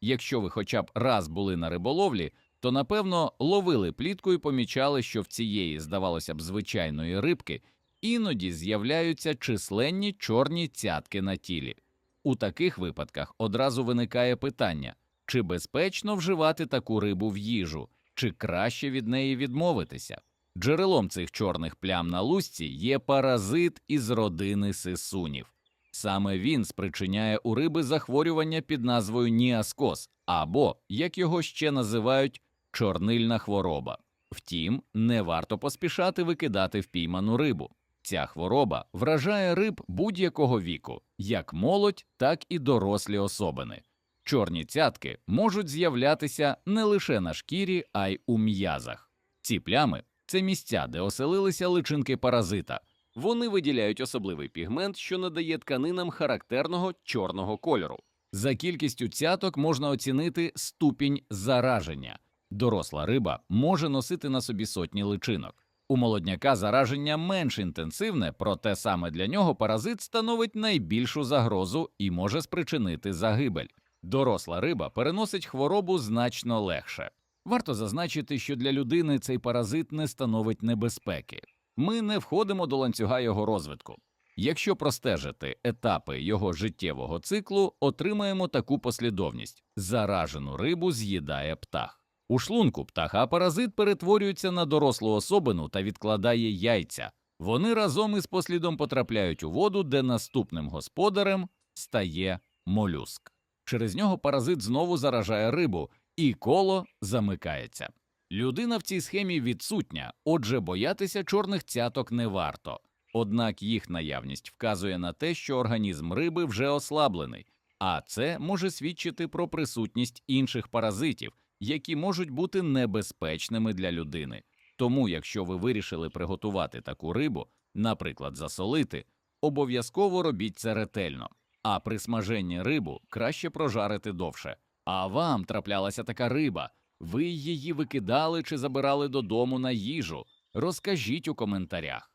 Якщо ви хоча б раз були на риболовлі, то напевно ловили плітку і помічали, що в цієї, здавалося б, звичайної рибки іноді з'являються численні чорні цятки на тілі. У таких випадках одразу виникає питання, чи безпечно вживати таку рибу в їжу, чи краще від неї відмовитися. Джерелом цих чорних плям на лусці є паразит із родини сисунів. Саме він спричиняє у риби захворювання під назвою ніаскоз, або, як його ще називають, чорнильна хвороба. Втім, не варто поспішати викидати впійману рибу. Ця хвороба вражає риб будь-якого віку, як молодь, так і дорослі особини. Чорні цятки можуть з'являтися не лише на шкірі, а й у м'язах. Ці плями це місця, де оселилися личинки паразита. Вони виділяють особливий пігмент, що надає тканинам характерного чорного кольору. За кількістю цяток можна оцінити ступінь зараження. Доросла риба може носити на собі сотні личинок. У молодняка зараження менш інтенсивне, проте саме для нього паразит становить найбільшу загрозу і може спричинити загибель. Доросла риба переносить хворобу значно легше. Варто зазначити, що для людини цей паразит не становить небезпеки. Ми не входимо до ланцюга його розвитку. Якщо простежити етапи його життєвого циклу, отримаємо таку послідовність: заражену рибу з'їдає птах. У шлунку птаха паразит перетворюється на дорослу особину та відкладає яйця. Вони разом із послідом потрапляють у воду, де наступним господарем стає молюск. Через нього паразит знову заражає рибу, і коло замикається. Людина в цій схемі відсутня, отже, боятися чорних цяток не варто. Однак їх наявність вказує на те, що організм риби вже ослаблений, а це може свідчити про присутність інших паразитів, які можуть бути небезпечними для людини. Тому, якщо ви вирішили приготувати таку рибу, наприклад, засолити, обов'язково робіть це ретельно. А при смаженні рибу краще прожарити довше. А вам траплялася така риба. Ви її викидали чи забирали додому на їжу? Розкажіть у коментарях.